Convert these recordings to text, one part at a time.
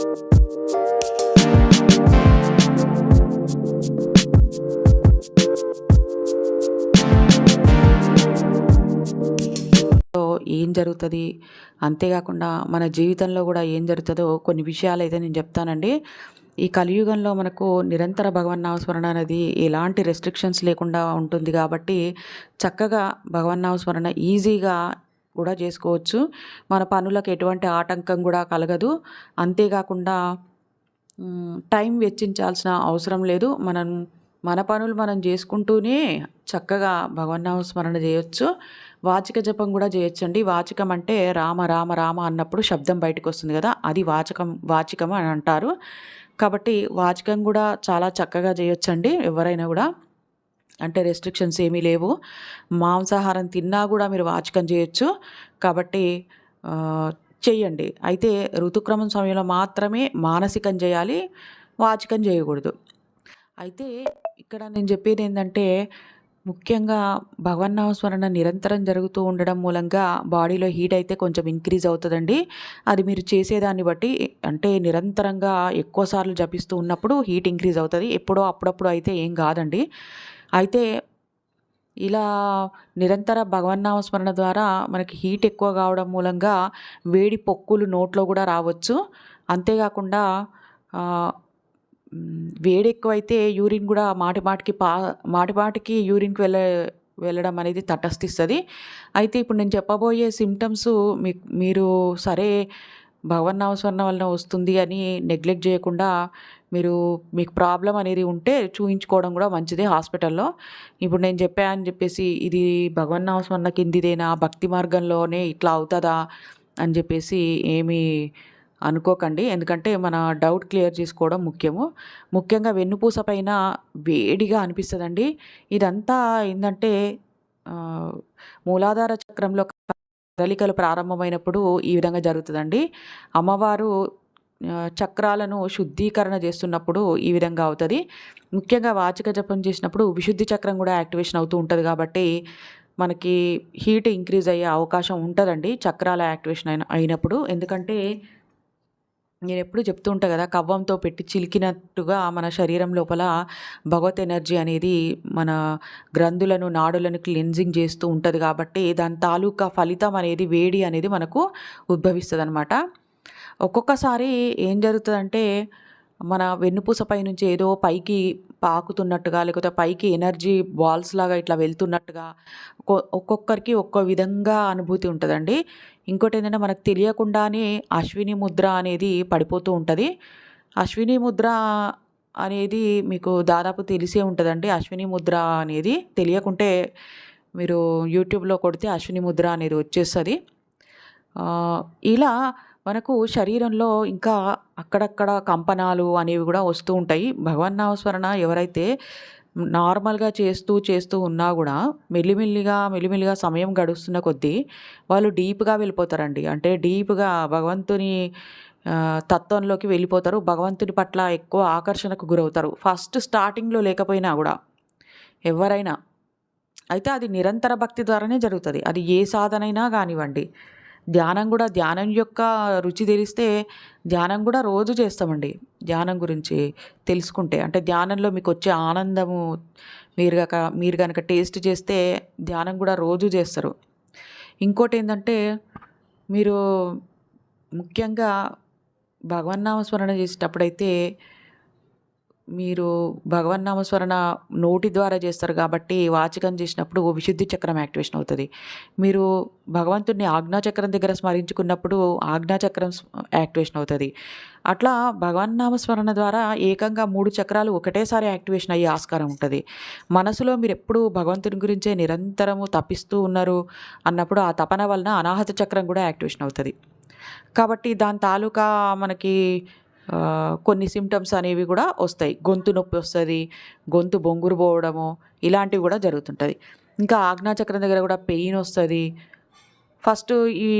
ఏం జరుగుతుంది? అంతేకాకుండా మన జీవితంలో కూడా ఏం జరుగుతుందో కొన్ని విషయాలు అయితే నేను చెప్తానండి. ఈ కలియుగంలో మనకు నిరంతర భగవన్నామస్మరణ అనేది ఎలాంటి రెస్ట్రిక్షన్స్ లేకుండా ఉంటుంది కాబట్టి చక్కగా భగవన్నామస్మరణ ఈజీగా కూడా చేసుకోవచ్చు. మన పనులకు ఎటువంటి ఆటంకం కూడా కలగదు. అంతేకాకుండా టైం వెచ్చించాల్సిన అవసరం లేదు. మనం మన పనులు మనం చేసుకుంటూనే చక్కగా భగవన్నామ స్మరణ చేయొచ్చు. వాచిక జపం కూడా చేయొచ్చండి. వాచికం అంటే రామ రామ రామ అన్నప్పుడు శబ్దం బయటకు వస్తుంది కదా అది వాచకం వాచికం అని అంటారు. కాబట్టి వాచకం కూడా చాలా చక్కగా చేయొచ్చండి ఎవరైనా కూడా. అంటే రెస్ట్రిక్షన్స్ ఏమీ లేవు. మాంసాహారం తిన్నా కూడా మీరు వాచకం చేయొచ్చు. కాబట్టి చేయండి అయితే ఋతుక్రమం సమయంలో మాత్రమే మానసికం చేయాలి వాచకం చేయకూడదు. అయితే ఇక్కడ నేను చెప్పేది ఏంటంటే ముఖ్యంగా భగవన్నామస్మరణ నిరంతరం జరుగుతూ ఉండడం మూలంగా బాడీలో హీట్ అయితే కొంచెం ఇంక్రీజ్ అవుతుందండి. అది మీరు చేసేదాన్ని బట్టి అంటే నిరంతరంగా ఎక్కువసార్లు జపిస్తూ ఉన్నప్పుడు హీట్ ఇంక్రీజ్ అవుతుంది. ఎప్పుడో అప్పుడప్పుడు అయితే ఏం కాదండి. అయితే ఇలా నిరంతర భగవన్నామస్మరణ ద్వారా మనకి హీట్ ఎక్కువ కావడం మూలంగా వేడి పొక్కులు నోట్లో కూడా రావచ్చు. అంతేకాకుండా వేడి ఎక్కువైతే యూరిన్ కూడా మాటి మాటికి పా మాటి మాటికి యూరిన్కి వెళ్ళ వెళ్ళడం అనేది తటస్థిస్తుంది. అయితే ఇప్పుడు నేను చెప్పబోయే సిమ్టమ్స్ మీ మీరు సరే భగవన్నామస్మరణ వలన వస్తుంది అని నెగ్లెక్ట్ చేయకుండా మీరు మీకు ప్రాబ్లం అనేది ఉంటే చూయించుకోవడం కూడా మంచిదే హాస్పిటల్లో. ఇప్పుడు నేను చెప్పాను అని చెప్పేసి ఇది భగవన్నామస్మరణ కిందిదేనా భక్తి మార్గంలోనే ఇట్లా అవుతుందా అని చెప్పేసి ఏమీ అనుకోకండి. ఎందుకంటే మన డౌట్ క్లియర్ చేసుకోవడం ముఖ్యము. ముఖ్యంగా వెన్నుపూస పైన వేడిగా అనిపిస్తుందండి. ఇదంతా ఏంటంటే మూలాధార చక్రంలో కదలికలు ప్రారంభమైనప్పుడు ఈ విధంగా జరుగుతుందండి. అమ్మవారు చక్రాలను శుద్ధీకరణ చేస్తున్నప్పుడు ఈ విధంగా అవుతుంది. ముఖ్యంగా వాచిక జపం చేసినప్పుడు విశుద్ధి చక్రం కూడా యాక్టివేషన్ అవుతూ ఉంటుంది కాబట్టి మనకి హీట్ ఇంక్రీజ్ అయ్యే అవకాశం ఉంటుందండి చక్రాల యాక్టివేషన్ అయిన అయినప్పుడు. ఎందుకంటే నేను ఎప్పుడు చెప్తూ ఉంటా కదా కవ్వంతో పెట్టి చిలికినట్టుగా మన శరీరం లోపల భగవత్ ఎనర్జీ అనేది మన గ్రంథులను నాడులను క్లెన్జింగ్ చేస్తూ ఉంటుంది కాబట్టి దాని తాలూకా ఫలితం అనేది వేడి అనేది మనకు ఉద్భవిస్తుంది అనమాట ఒక్కొక్కసారి ఏం జరుగుతుందంటే మన వెన్నుపూస పై నుంచి ఏదో పైకి పాకుతున్నట్టుగా లేకపోతే పైకి ఎనర్జీ బాల్స్ లాగా ఇట్లా వెళ్తున్నట్టుగా ఒక్కొక్కరికి ఒక్కో విధంగా అనుభూతి ఉంటుందండి. ఇంకోటి ఏంటంటే మనకు తెలియకుండానే అశ్విని ముద్ర అనేది పడిపోతూ ఉంటుంది. అశ్విని ముద్ర అనేది మీకు దాదాపు తెలిసే ఉంటుందండి. అశ్విని ముద్ర అనేది తెలియకుంటే మీరు యూట్యూబ్లో కొడితే అశ్విని ముద్ర అనేది వచ్చేస్తుంది. ఇలా మనకు శరీరంలో ఇంకా అక్కడక్కడ కంపనాలు అనేవి కూడా వస్తూ ఉంటాయి. భగవన్నామస్మరణ ఎవరైతే నార్మల్గా చేస్తూ చేస్తూ ఉన్నా కూడా మెల్లిమెల్లిగా మెల్లిమెల్లిగా సమయం గడుస్తున్న కొద్దీ వాళ్ళు డీప్గా వెళ్ళిపోతారండి. అంటే డీప్గా భగవంతుని తత్వంలోకి వెళ్ళిపోతారు. భగవంతుని పట్ల ఎక్కువ ఆకర్షణకు గురవుతారు. ఫస్ట్ స్టార్టింగ్లో లేకపోయినా కూడా ఎవరైనా. అయితే అది నిరంతర భక్తి ద్వారానే జరుగుతుంది. అది ఏ సాధనైనా కానివ్వండి. ధ్యానం కూడా ధ్యానం యొక్క రుచి తెలిస్తే ధ్యానం కూడా రోజు చేస్తామండి. ధ్యానం గురించి తెలుసుకుంటే అంటే ధ్యానంలో మీకు వచ్చే ఆనందము మీరు గక మీరు కనుక టేస్ట్ చేస్తే ధ్యానం కూడా రోజు చేస్తారు. ఇంకోటి ఏంటంటే మీరు ముఖ్యంగా భగవన్నామస్మరణ చేసేటప్పుడైతే మీరు భగవన్నామస్మరణ నోటి ద్వారా చేస్తారు కాబట్టి వాచకం చేసినప్పుడు విశుద్ధి చక్రం యాక్టివేషన్ అవుతుంది. మీరు భగవంతుడిని ఆజ్ఞాచక్రం దగ్గర స్మరించుకున్నప్పుడు ఆజ్ఞాచక్రం యాక్టివేషన్ అవుతుంది. అట్లా భగవన్నామస్మరణ ద్వారా ఏకంగా మూడు చక్రాలు ఒకటేసారి యాక్టివేషన్ అయ్యే ఆస్కారం ఉంటుంది. మనసులో మీరు ఎప్పుడు భగవంతుని గురించే నిరంతరము తప్పిస్తూ ఉన్నారు అన్నప్పుడు ఆ తపన వలన అనాహత చక్రం కూడా యాక్టివేషన్ అవుతుంది. కాబట్టి దాని తాలూకా మనకి కొన్ని సిమ్టమ్స్ అనేవి కూడా వస్తాయి. గొంతు నొప్పి వస్తుంది గొంతు బొంగురు పోవడము ఇలాంటివి కూడా జరుగుతుంటుంది. ఇంకా ఆజ్ఞాచక్రం దగ్గర కూడా పెయిన్ వస్తుంది. ఫస్ట్ ఈ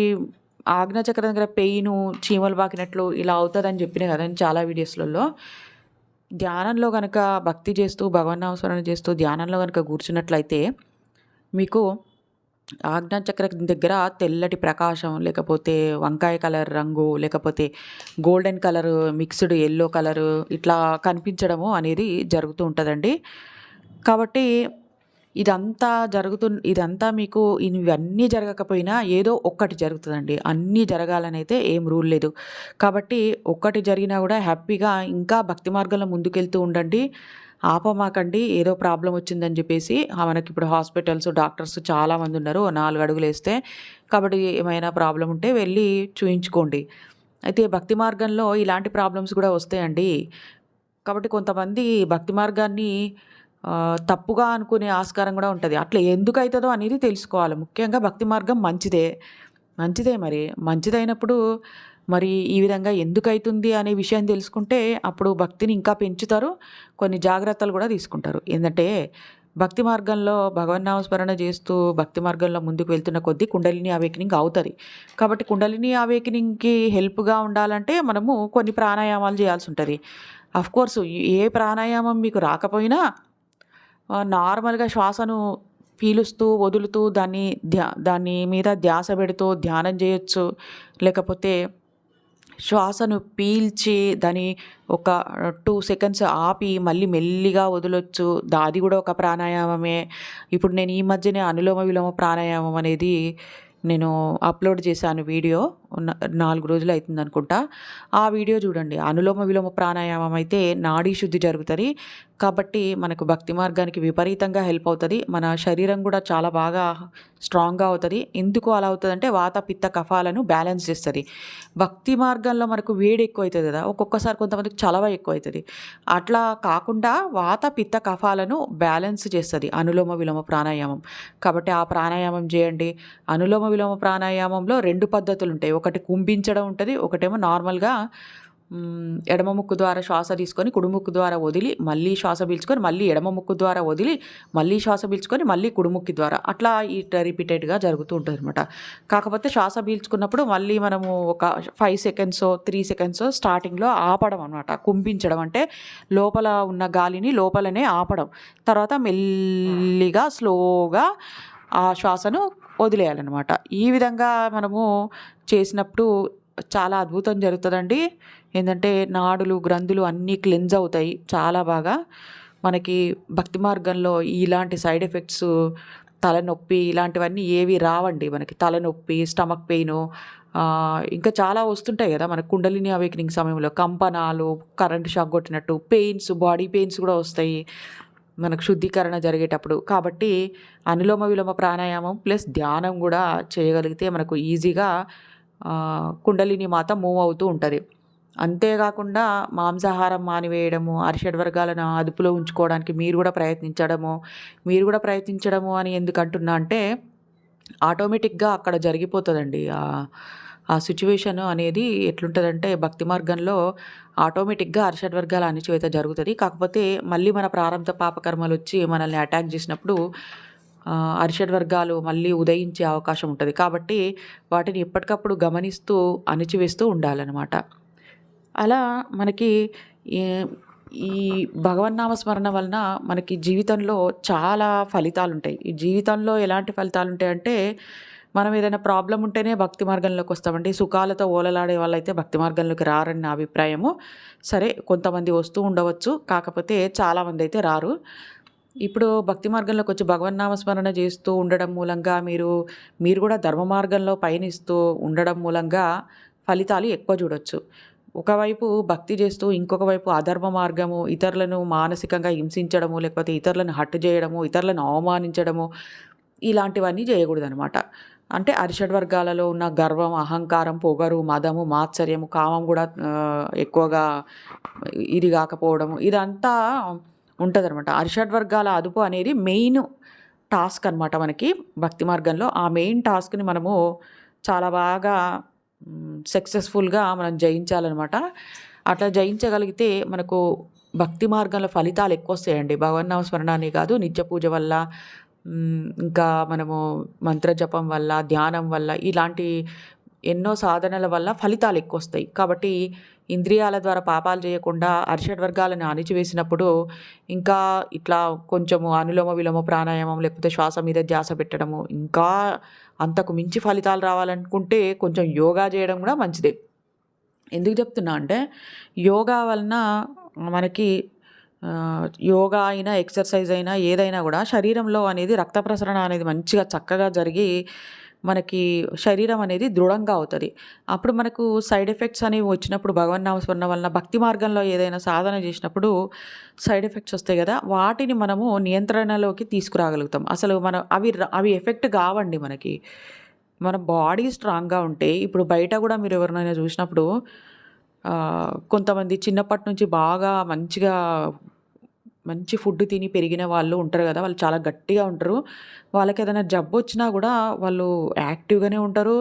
ఆజ్ఞాచక్రం దగ్గర పెయిన్ చీమలు బాకినట్లు ఇలా అవుతుందని చెప్పిన కదా చాలా వీడియోస్లలో. ధ్యానంలో కనుక భక్తి చేస్తూ భగవన్నామస్మరణ చేస్తూ ధ్యానంలో కనుక కూర్చున్నట్లయితే మీకు ఆజ్ఞాచక్రం దగ్గర తెల్లటి ప్రకాశం లేకపోతే వంకాయ కలర్ రంగు లేకపోతే golden colour mixed yellow colour ఇట్లా కనిపించడము అనేది జరుగుతూ ఉంటుందండి. కాబట్టి ఇదంతా జరుగుతు ఇదంతా మీకు ఇవన్నీ జరగకపోయినా ఏదో ఒక్కటి జరుగుతుందండి. అన్నీ జరగాలని అయితే ఏం రూల్ లేదు. కాబట్టి ఒక్కటి జరిగినా కూడా హ్యాపీగా ఇంకా భక్తి మార్గంలో ముందుకెళ్తూ ఉండండి. ఆపమాకండి ఏదో ప్రాబ్లం వచ్చిందని చెప్పేసి మనకి ఇప్పుడు హాస్పిటల్స్ డాక్టర్స్ చాలామంది ఉన్నారు నాలుగు అడుగులు వేస్తే కాబట్టి ఏమైనా ప్రాబ్లం ఉంటే వెళ్ళి చూయించుకోండి. అయితే భక్తి మార్గంలో ఇలాంటి ప్రాబ్లమ్స్ కూడా వస్తాయండి. కాబట్టి కొంతమంది భక్తి మార్గాన్ని తప్పుగా అనుకునే ఆస్కారం కూడా ఉంటుంది. అట్లా ఎందుకు అవుతుందో అనేది తెలుసుకోవాలి. ముఖ్యంగా భక్తి మార్గం మంచిదే. మంచిదే మరి. మంచిదైనప్పుడు మరి ఈ విధంగా ఎందుకు అవుతుంది అనే విషయం తెలుసుకుంటే అప్పుడు భక్తిని ఇంకా పెంచుతారు కొన్ని జాగ్రత్తలు కూడా తీసుకుంటారు. ఏంటంటే భక్తి మార్గంలో భగవన్నామస్మరణ చేస్తూ భక్తి మార్గంలో ముందుకు వెళ్తున్న కొద్దీ కుండలిని అవేకనింగ్ అవుతుంది. కాబట్టి కుండలిని అవేకనింగ్కి హెల్ప్గా ఉండాలంటే మనము కొన్ని ప్రాణాయామాలు చేయాల్సి ఉంటుంది. కోర్స్ ఏ ప్రాణాయామం మీకు రాకపోయినా నార్మల్గా శ్వాసను పీలుస్తూ వదులుతూ దాన్ని ధ్యా దాని మీద ధ్యాస పెడుతూ ధ్యానం చేయొచ్చు. లేకపోతే శ్వాసను పీల్చి దాని ఒక టూ సెకండ్స్ ఆపి మళ్ళీ మెల్లిగా వదలొచ్చు. అది కూడా ఒక ప్రాణాయామమే. ఇప్పుడు నేను ఈ మధ్యనే అనులోమ విలోమ ప్రాణాయామం అనేది నేను అప్లోడ్ చేశాను వీడియో. నాలుగు రోజులు అవుతుంది అనుకుంటా ఆ వీడియో చూడండి. అనులోమ విలోమ ప్రాణాయామం అయితే నాడీ శుద్ధి జరుగుతుంది. కాబట్టి మనకు భక్తి మార్గానికి విపరీతంగా హెల్ప్ అవుతుంది. మన శరీరం కూడా చాలా బాగా స్ట్రాంగ్గా అవుతుంది. ఎందుకు అలా అవుతుందంటే వాత పిత్త కఫాలను బ్యాలెన్స్ చేస్తుంది. భక్తి మార్గంలో మనకు వేడి ఎక్కువ అవుతుంది కదా. ఒక్కొక్కసారి కొంతమందికి చలవ ఎక్కువ అవుతుంది అట్లా కాకుండా వాత పిత్త కఫాలను బ్యాలెన్స్ చేస్తుంది అనులోమ విలోమ ప్రాణాయామం. కాబట్టి ఆ ప్రాణాయామం చేయండి. అనులోమ విలోమ ప్రాణాయామంలో రెండు పద్ధతులు ఉంటాయి ఒకటి కుంభించడం ఉంటుంది ఒకటేమో నార్మల్గా ఎడమ ముక్కు ద్వారా శ్వాస తీసుకొని కుడిముక్కు ద్వారా వదిలి మళ్ళీ శ్వాస పీల్చుకొని మళ్ళీ ఎడమ ముక్కు ద్వారా వదిలి మళ్ళీ శ్వాస పీల్చుకొని మళ్ళీ కుడిముక్కి ద్వారా. అట్లా ఇట్లా రిపీటెడ్గా జరుగుతూ ఉంటుంది అనమాట కాకపోతే శ్వాస పీల్చుకున్నప్పుడు మళ్ళీ మనము ఒక ఫైవ్ సెకండ్స్ త్రీ సెకండ్స్ స్టార్టింగ్లో ఆపడం అనమాట కుంపించడం అంటే లోపల ఉన్న గాలిని లోపలనే ఆపడం. తర్వాత మెల్లిగా స్లోగా ఆ శ్వాసను వదిలేయాలన్నమాట. ఈ విధంగా మనము చేసినప్పుడు చాలా అద్భుతం జరుగుతుందండి. ఏంటంటే నాడులు గ్రంథులు అన్నీ క్లెన్స్ అవుతాయి చాలా బాగా. మనకి భక్తి మార్గంలో ఇలాంటి సైడ్ ఎఫెక్ట్స్ తలనొప్పి ఇలాంటివన్నీ ఏవి రావండి. మనకి తలనొప్పి స్టమక్ పెయిన్ ఇంకా చాలా వస్తుంటాయి కదా మనకు కుండలిని అవేకనింగ్ సమయంలో. కంపనాలు కరెంట్ షాక్ కొట్టినట్టు పెయిన్స్ బాడీ పెయిన్స్ కూడా వస్తాయి. మనకు శుద్ధీకరణ జరిగేటప్పుడు. కాబట్టి అనులోమ విలోమ ప్రాణాయామం ప్లస్ ధ్యానం కూడా చేయగలిగితే మనకు ఈజీగా కుండలిని మాత మూవ్ అవుతూ ఉంటుంది. అంతేకాకుండా మాంసాహారం మానివేయడము అరిషడ్ వర్గాలను అదుపులో ఉంచుకోవడానికి మీరు కూడా ప్రయత్నించడము మీరు కూడా ప్రయత్నించడము అని ఎందుకు అంటున్నా అంటే ఆటోమేటిక్గా అక్కడ జరిగిపోతుందండి. ఆ సిచ్యువేషన్ అనేది ఎట్లుంటుందంటే భక్తి మార్గంలో ఆటోమేటిక్గా అరిషడ్ వర్గాల అణిచివేత జరుగుతుంది. కాకపోతే మళ్ళీ మన ప్రారంభ పాపకర్మలు వచ్చి మనల్ని అటాక్ చేసినప్పుడు అరిషడ్ వర్గాలు మళ్ళీ ఉదయించే అవకాశం ఉంటుంది. కాబట్టి వాటిని ఎప్పటికప్పుడు గమనిస్తూ అణిచివేస్తూ ఉండాలన్నమాట. అలా మనకి ఈ భగవన్నామస్మరణ వలన మనకి జీవితంలో చాలా ఫలితాలు ఉంటాయి ఈ జీవితంలో ఎలాంటి ఫలితాలు ఉంటాయంటే మనం ఏదైనా ప్రాబ్లం ఉంటేనే భక్తి మార్గంలోకి వస్తామండి. సుఖాలతో ఓలలాడే వాళ్ళైతే భక్తి మార్గంలోకి రారని నా అభిప్రాయము. సరే కొంతమంది వస్తూ ఉండవచ్చు. కాకపోతే చాలామంది అయితే రారు. ఇప్పుడు భక్తి మార్గంలోకి వచ్చి భగవన్నామస్మరణ చేస్తూ ఉండడం మూలంగా మీరు మీరు కూడా ధర్మ మార్గంలో పయనిస్తూ ఉండడం మూలంగా ఫలితాలు ఎక్కువ చూడొచ్చు. ఒకవైపు భక్తి చేస్తూ ఇంకొక వైపు అధర్మ మార్గము ఇతరులను మానసికంగా హింసించడము లేకపోతే ఇతరులను హట్టు చేయడము ఇతరులను అవమానించడము ఇలాంటివన్నీ చేయకూడదు అనమాట అంటే అరిషడ్ వర్గాలలో ఉన్న గర్వం అహంకారం పొగరు మదము మాత్సర్యము కామం కూడా ఎక్కువగా ఇది కాకపోవడము ఇదంతా ఉంటుంది అనమాట అరిషడ్ వర్గాల అదుపు అనేది మెయిన్ టాస్క్ అనమాట మనకి భక్తి మార్గంలో. ఆ మెయిన్ టాస్క్ని మనము చాలా బాగా సక్సెస్ఫుల్గా మనం జయించాలన్నమాట. అట్లా జయించగలిగితే మనకు భక్తి మార్గంలో ఫలితాలు ఎక్కువ వస్తాయండి. భగవన్నామ స్మరణాన్ని కాదు నిత్య పూజ వల్ల ఇంకా మనము మంత్రజపం వల్ల ధ్యానం వల్ల ఇలాంటి ఎన్నో సాధనల వల్ల ఫలితాలు ఎక్కువ వస్తాయి కాబట్టి ఇంద్రియాల ద్వారా పాపాలు చేయకుండా అరిషడ్ వర్గాలను అణిచివేసినప్పుడు ఇంకా ఇట్లా కొంచెము అనులోమ విలోమ ప్రాణాయామం లేకపోతే శ్వాస మీద ధ్యాస పెట్టడము ఇంకా అంతకు మించి ఫలితాలు రావాలనుకుంటే కొంచెం యోగా చేయడం కూడా మంచిదే. ఎందుకు చెప్తున్నా అంటే యోగా వలన మనకి యోగా అయినా ఎక్సర్సైజ్ అయినా ఏదైనా కూడా శరీరంలో అనేది రక్త ప్రసరణ అనేది మంచిగా చక్కగా జరిగి మనకి శరీరం అనేది దృఢంగా అవుతుంది. అప్పుడు మనకు సైడ్ ఎఫెక్ట్స్ అనేవి వచ్చినప్పుడు భగవన్ నామస్మరణ వలన భక్తి మార్గంలో ఏదైనా సాధన చేసినప్పుడు సైడ్ ఎఫెక్ట్స్ వస్తాయి కదా వాటిని మనము నియంత్రణలోకి తీసుకురాగలుగుతాం. అసలు మనం అవి అవి ఎఫెక్ట్ కావండి మనకి. మన బాడీ స్ట్రాంగ్గా ఉంటే ఇప్పుడు బయట కూడా మీరు ఎవరినైనా చూసినప్పుడు కొంతమంది చిన్నప్పటి నుంచి బాగా మంచిగా మంచి ఫుడ్ తిని పెరిగిన వాళ్ళు ఉంటారు కదా వాళ్ళు చాలా గట్టిగా ఉంటారు. వాళ్ళకి ఏదైనా జబ్బు వచ్చినా కూడా వాళ్ళు యాక్టివ్గానే ఉంటారు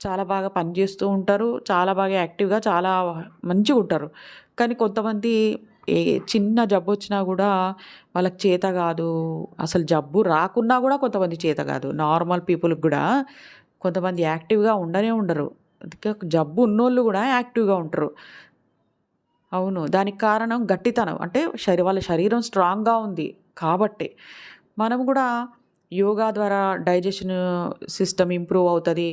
చాలా బాగా పనిచేస్తూ ఉంటారు చాలా బాగా యాక్టివ్గా చాలా మంచిగా ఉంటారు. కానీ కొంతమంది ఏ చిన్న జబ్బు వచ్చినా కూడా వాళ్ళకి చేత కాదు అసలు జబ్బు రాకున్నా కూడా కొంతమంది చేత కాదు. నార్మల్ పీపుల్కి కూడా కొంతమంది యాక్టివ్గా ఉండనే ఉండరు. అందుకే జబ్బు ఉన్నోళ్ళు కూడా యాక్టివ్గా ఉంటారు. అవును దానికి కారణం గట్టితనం. అంటే శరీ వాళ్ళ శరీరం స్ట్రాంగ్గా ఉంది కాబట్టి. మనం కూడా యోగా ద్వారా డైజెషన్ సిస్టమ్ ఇంప్రూవ్ అవుతుంది.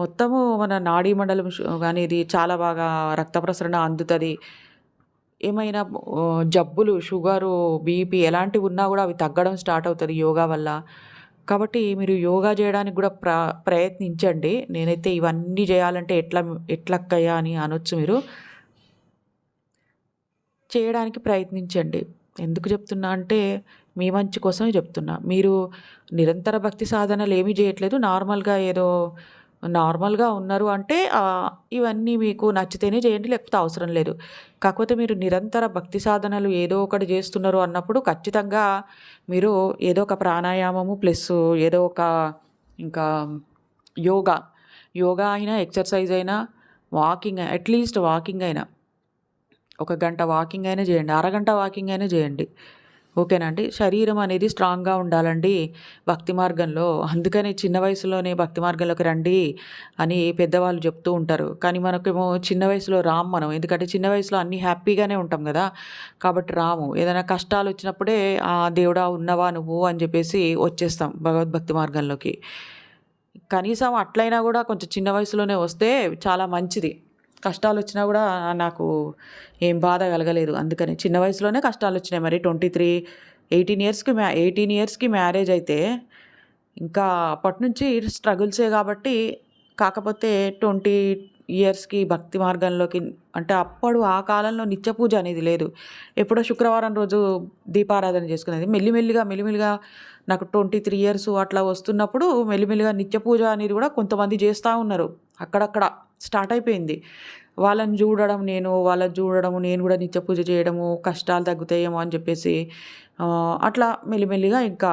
మొత్తము మన నాడీ మండలం అనేది చాలా బాగా రక్త ప్రసరణ అందుతుంది. ఏమైనా జబ్బులు షుగరు బీపీ ఎలాంటివి ఉన్నా కూడా అవి తగ్గడం స్టార్ట్ అవుతుంది యోగా వల్ల. కాబట్టి మీరు యోగా చేయడానికి కూడా ప్ర ప్రయత్నించండి. నేనైతే ఇవన్నీ చేయాలంటే ఎట్లా ఎట్లక్కయ్యా అని అనొచ్చు మీరు. చేయడానికి ప్రయత్నించండి. ఎందుకు చెప్తున్నా అంటే మీ మంచి కోసమే చెప్తున్నా. మీరు నిరంతర భక్తి సాధనలు ఏమీ చేయట్లేదు. నార్మల్గా ఏదో నార్మల్గా ఉన్నారు అంటే ఇవన్నీ మీకు నచ్చితేనే చేయండి లేకపోతే అవసరం లేదు. కాకపోతే మీరు నిరంతర భక్తి సాధనలు ఏదో ఒకటి చేస్తున్నారు అన్నప్పుడు ఖచ్చితంగా మీరు ఏదో ఒక ప్రాణాయామము ప్లస్ ఏదో ఒక ఇంకా యోగా యోగా అయినా ఎక్సర్సైజ్ అయినా వాకింగ్ అట్లీస్ట్ వాకింగ్ అయినా ఒక గంట వాకింగ్ అయినా చేయండి అరగంట వాకింగ్ అయినా చేయండి. ఓకేనా అండి శరీరం అనేది స్ట్రాంగ్గా ఉండాలండి భక్తి మార్గంలో. అందుకని చిన్న వయసులోనే భక్తి మార్గంలోకి రండి అని పెద్దవాళ్ళు చెప్తూ ఉంటారు. కానీ మనకేమో చిన్న వయసులో రాము మనం. ఎందుకంటే చిన్న వయసులో అన్నీ హ్యాపీగానే ఉంటాం కదా. కాబట్టి రాము. ఏదైనా కష్టాలు వచ్చినప్పుడే ఆ దేవుడా ఉన్నవా నువ్వు? అని చెప్పేసి వచ్చేస్తాం భగవద్భక్తి మార్గంలోకి. కనీసం అట్లయినా కూడా కొంచెం చిన్న వయసులోనే వస్తే చాలా మంచిది. కష్టాలు వచ్చినా కూడా నాకు ఏం బాధ కలగలేదు. అందుకని చిన్న వయసులోనే కష్టాలు వచ్చినాయి మరి ట్వంటీ త్రీ ఎయిటీన్ ఇయర్స్కి మ్యా ఎయిటీన్ ఇయర్స్కి మ్యారేజ్ అయితే ఇంకా అప్పటి నుంచి స్ట్రగుల్సే కాబట్టి కాకపోతే ట్వంటీ ఇయర్స్కి భక్తి మార్గంలోకి అంటే అప్పుడు ఆ కాలంలో నిత్య పూజ అనేది లేదు. ఎప్పుడో శుక్రవారం రోజు దీపారాధన చేసుకునేది. మెల్లిమెల్లిగా మెల్లిమెల్లిగా నాకు ట్వంటీ త్రీ ఇయర్స్ అట్లా వస్తున్నప్పుడు మెల్లిమెల్లిగా నిత్య పూజ అనేది కూడా కొంతమంది చేస్తూ ఉన్నారు. అక్కడక్కడ. స్టార్ట్ అయిపోయింది. వాళ్ళని చూడడం నేను వాళ్ళని చూడడం నేను కూడా నిత్య పూజ చేయడము కష్టాలు తగ్గుతాయేమో అని చెప్పేసి అట్లా మెల్లిమెల్లిగా ఇంకా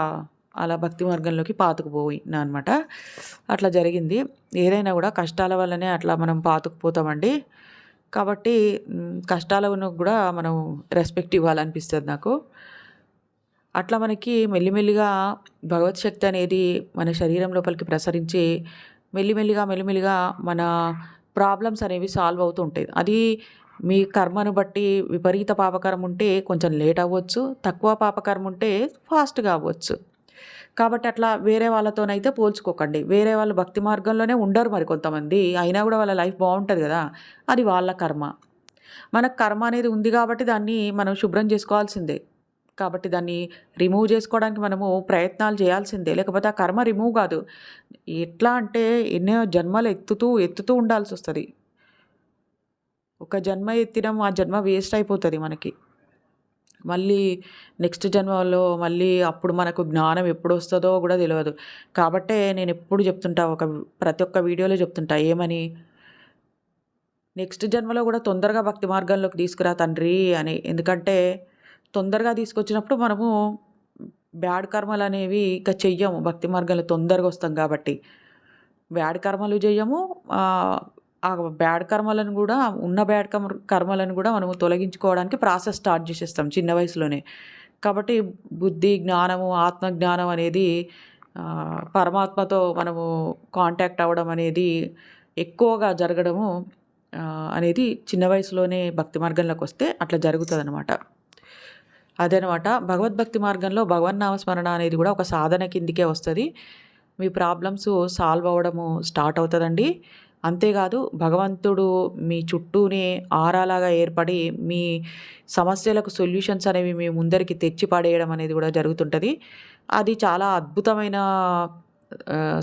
అలా భక్తి మార్గంలోకి పాతుకుపోయినా అనమాట అట్లా జరిగింది. ఏదైనా కూడా కష్టాల వల్లనే అట్లా మనం పాతుకుపోతామండి కాబట్టి కష్టాలను కూడా మనం రెస్పెక్ట్ ఇవ్వాలనిపిస్తుంది నాకు. అట్లా మనకి మెల్లిమెల్లిగా భగవత్ శక్తి అనేది మన శరీరం లోపలికి ప్రసరించి మెల్లిమెల్లిగా మెల్లిమెల్లిగా మన ప్రాబ్లమ్స్ అనేవి సాల్వ్ అవుతూ ఉంటాయి అది మీ కర్మను బట్టి విపరీత పాపకరం ఉంటే కొంచెం లేట్ అవ్వచ్చు తక్కువ పాపకరం ఉంటే ఫాస్ట్గా అవ్వచ్చు. కాబట్టి అట్లా వేరే వాళ్ళతోనైతే పోల్చుకోకండి. వేరే వాళ్ళు భక్తి మార్గంలోనే ఉండరు మరి కొంతమంది. అయినా కూడా వాళ్ళ లైఫ్ బాగుంటుంది కదా అది వాళ్ళ కర్మ. మనకు కర్మ అనేది ఉంది కాబట్టి దాన్ని మనం శుభ్రం చేసుకోవాల్సిందే. కాబట్టి దాన్ని రిమూవ్ చేసుకోవడానికి మనము ప్రయత్నాలు చేయాల్సిందే. లేకపోతే ఆ కర్మ రిమూవ్ కాదు. ఎట్లా అంటే ఎన్నో జన్మలు ఎత్తుతూ ఎత్తుతూ ఉండాల్సి వస్తుంది. ఒక జన్మ ఎత్తినం ఆ జన్మ వేస్ట్ అయిపోతుంది మనకి. మళ్ళీ నెక్స్ట్ జన్మలో మళ్ళీ అప్పుడు మనకు జ్ఞానం ఎప్పుడు వస్తుందో కూడా తెలియదు కాబట్టే నేను ఎప్పుడు చెప్తుంటా ఒక ప్రతి ఒక్క వీడియోలో చెప్తుంటా ఏమని? నెక్స్ట్ జన్మలో కూడా తొందరగా భక్తి మార్గంలోకి తీసుకురా తండ్రి అని. ఎందుకంటే తొందరగా తీసుకొచ్చినప్పుడు మనము బ్యాడ్ కర్మలు అనేవి ఇంకా చెయ్యము. భక్తి మార్గంలో తొందరగా వస్తాం కాబట్టి. బ్యాడ్ కర్మలు చెయ్యము. ఆ, బ్యాడ్ కర్మలను కూడా ఉన్న బ్యాడ్ కర్మ కర్మలను కూడా మనము తొలగించుకోవడానికి ప్రాసెస్ స్టార్ట్ చేసేస్తాం చిన్న వయసులోనే. కాబట్టి బుద్ధి జ్ఞానము ఆత్మజ్ఞానం అనేది పరమాత్మతో మనము కాంటాక్ట్ అవ్వడం అనేది ఎక్కువగా జరగడము అనేది చిన్న వయసులోనే భక్తి మార్గంలోకి వస్తే అట్లా జరుగుతుంది అనమాట అదనమాట. భగవద్భక్తి మార్గంలో భగవన్నామ స్మరణ అనేది కూడా ఒక సాధన కిందికే వస్తుంది మీ ప్రాబ్లమ్స్ సాల్వ్ అవ్వడము స్టార్ట్ అవుతుందండి అంతేకాదు భగవంతుడు మీ చుట్టూనే ఆరాలాగా ఏర్పడి మీ సమస్యలకు సొల్యూషన్స్ అనేవి మీ ముందరికి తెచ్చి పడేయడం అనేది కూడా జరుగుతుంటుంది అది చాలా అద్భుతమైన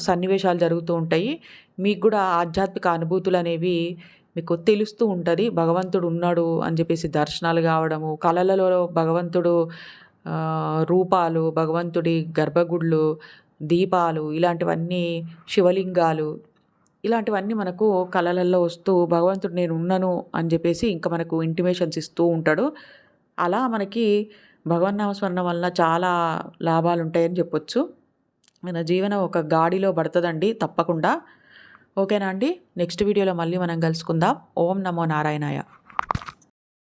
సన్నివేశాలు జరుగుతూ ఉంటాయి. మీకు కూడా ఆధ్యాత్మిక అనుభూతులు అనేవి మీకు తెలుస్తూ ఉంటుంది భగవంతుడు ఉన్నాడు అని చెప్పేసి దర్శనాలు కావడము, కళలలో భగవంతుడు రూపాలు, భగవంతుడి గర్భగుళ్ళు దీపాలు ఇలాంటివన్నీ శివలింగాలు ఇలాంటివన్నీ మనకు కళలలో వస్తూ భగవంతుడు నేను ఉన్నాను అని చెప్పేసి ఇంకా మనకు ఇంటిమేషన్స్ ఇస్తూ ఉంటాడు. అలా మనకి భగవన్నామస్మరణ వలన చాలా లాభాలు ఉంటాయని చెప్పొచ్చు. మన జీవనం ఒక గాడిలో పడుతుందండి తప్పకుండా. ఓకేనా అండి? నెక్స్ట్ వీడియోలో మళ్ళీ మనం కలుసుకుందాం. ఓం నమో నారాయణాయ.